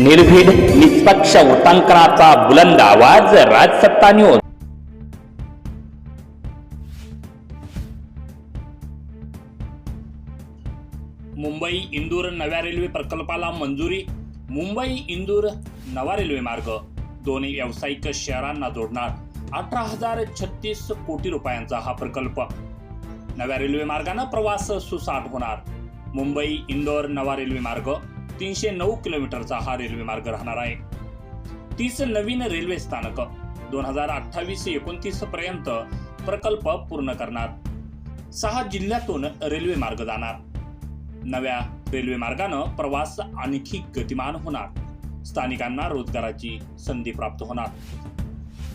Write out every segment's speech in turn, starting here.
निर्भीड निष्पक्ष उटांकनाचा बुलंद आवाज राजसत्ता न्यूज मुंबई इंदूर नव्या रेल्वे प्रकल्पाला मंजुरी मुंबई इंदूर नवा रेल्वे मार्ग. दोन्ही व्यावसायिक शहरांना जोडणार अठरा हजार छत्तीस कोटी रुपयांचा हा प्रकल्प. नव्या रेल्वे मार्गाने प्रवास सुसाट होणार. मुंबई इंदोर नवा रेल्वे मार्ग तीनशे नऊ किलोमीटरचा हा रेल्वे मार्ग राहणार आहे. तीस नवीन रेल्वे स्थानक दोन हजार अठ्ठावीस एकोणतीस पर्यंत प्रकल्प पूर्ण करणार. सहा जिल्ह्यातून रेल्वे मार्ग जाणार. नव्या रेल्वे मार्गानं प्रवास आणखी गतिमान होणार. स्थानिकांना रोजगाराची संधी प्राप्त होणार.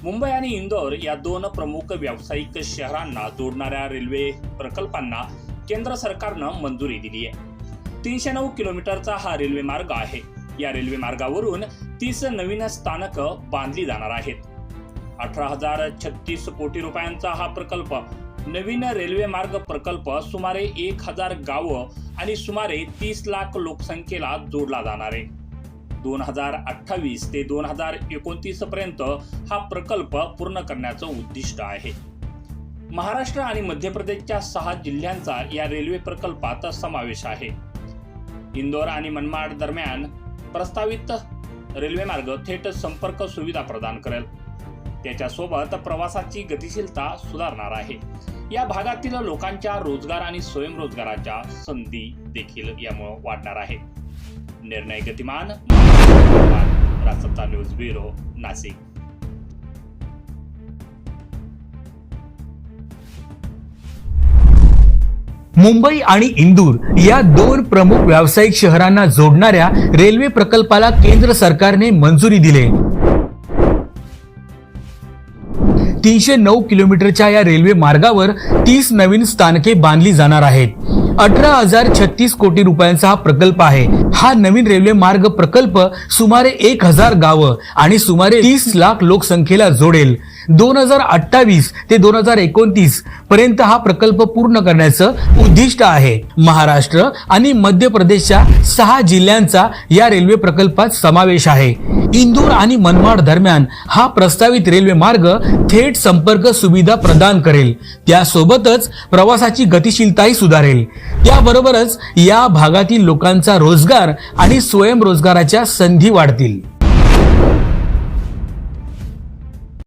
मुंबई आणि इंदोर या दोन प्रमुख व्यावसायिक शहरांना जोडणाऱ्या रेल्वे प्रकल्पांना केंद्र सरकारनं मंजुरी दिली आहे तीनशे नऊ किलोमीटरचा हा रेल्वे मार्ग आहे. या रेल्वे मार्गावरून तीस नवीन स्थानक बांधली जाणार आहेत. अठरा हजार छत्तीस कोटी रुपयांचा हा प्रकल्प नवीन रेल्वे मार्ग प्रकल्प सुमारे एक हजार गावं आणि सुमारे तीस लाख लोकसंख्येला जोडला जाणार आहे. दोन हजार अठ्ठावीस ते दोन हजार एकोणतीस पर्यंत हा प्रकल्प पूर्ण करण्याचं उद्दिष्ट आहे. महाराष्ट्र आणि मध्य प्रदेशच्या सहा जिल्ह्यांचा या रेल्वे प्रकल्पात समावेश आहे. इंदोर आणि मनमाड दरम्यान प्रस्तावित रेल्वे मार्ग थेट संपर्क सुविधा प्रदान करेल. त्याच्यासोबत प्रवासाची गतिशीलता सुधारणार आहे. या भागातील लोकांच्या रोजगार आणि स्वयंरोजगाराच्या संधी देखील यामुळे वाढणार आहे. निर्णय गतिमान राजसत्ता न्यूज ब्युरो नाशिक. मुंबई आणि इंदूर या दोन प्रमुख व्यावसायिक शहरांना जोडणाऱ्या रेल्वे प्रकल्पाला केंद्र सरकारने मंजुरी दिली. तीनशे नऊ किलोमीटरच्या या रेल्वे मार्गावर तीस नवीन स्थानके बांधली जाणार आहेत. अठरा हजार छत्तीस कोटी रुपयांचा हा प्रकल्प आहे. हा नवीन रेल्वे मार्ग प्रकल्प सुमारे एक हजार गावं आणि सुमारे तीस लाख लोकसंख्येला जोडेल. दोन हजार अठ्ठावीस ते दोन हजार एकोणतीस पर्यंत हा प्रकल्प पूर्ण करण्याचं उद्दिष्ट आहे. महाराष्ट्र आणि मध्य प्रदेशच्या सहा जिल्ह्यांचा या रेल्वे प्रकल्पात समावेश आहे. इंदूर आणि मनमाड दरम्यान हा प्रस्तावित रेल्वे मार्ग थेट संपर्क सुविधा प्रदान करेल. त्यासोबतच प्रवासाची गतिशीलताही सुधारेल. त्याबरोबरच या भागातील लोकांचा रोजगार आणि स्वयंरोजगाराच्या संधी वाढतील.